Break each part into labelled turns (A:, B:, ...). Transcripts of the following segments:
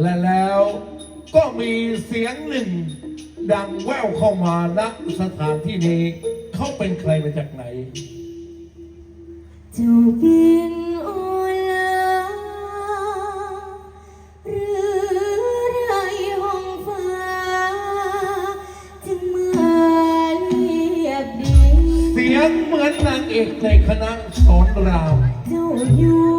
A: และแล้วก็มีเสียงหนึ่ง ดังแว่วเข้ามาณสถานที่นี้ เขาเป็นใครมาจากไหน
B: จ้บินโอลาหรือไรห้องฟ้าจึงมาเรียกดี
A: เสียงเหมือนนางเอกในคณะสอนราม
B: เจ้าอยู่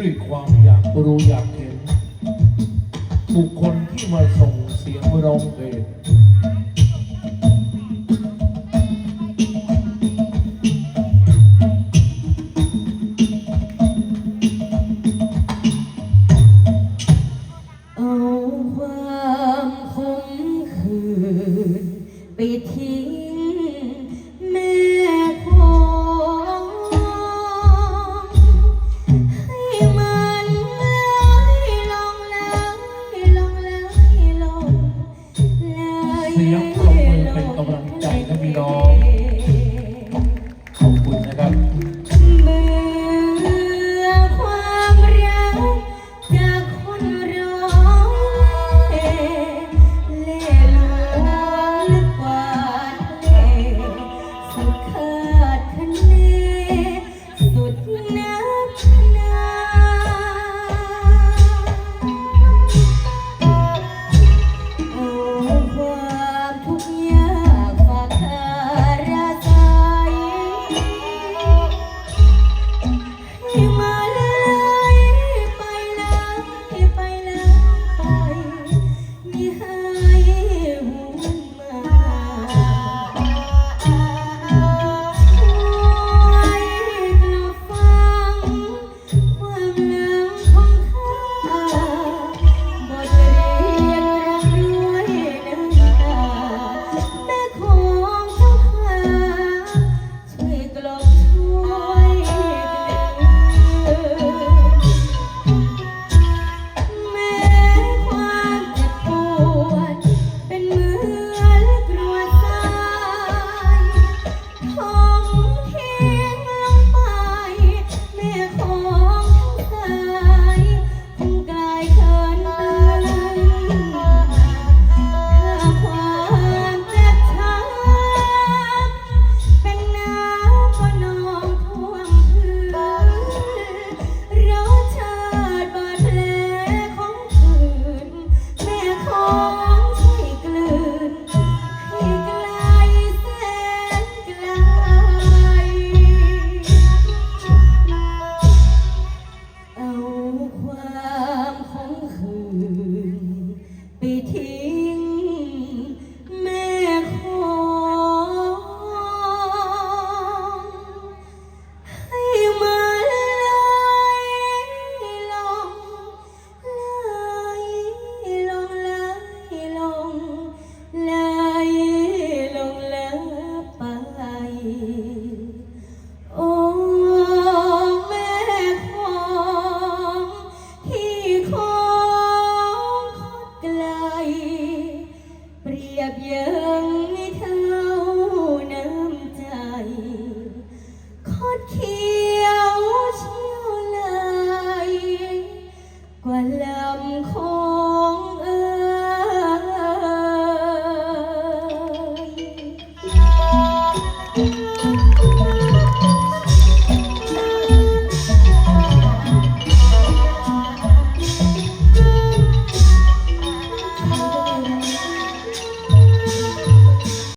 B: ด้ว
A: ยค
C: วามอยากรู้อยากเห็นบุ
A: คคลที่มาส่งเสียงร้องเพลง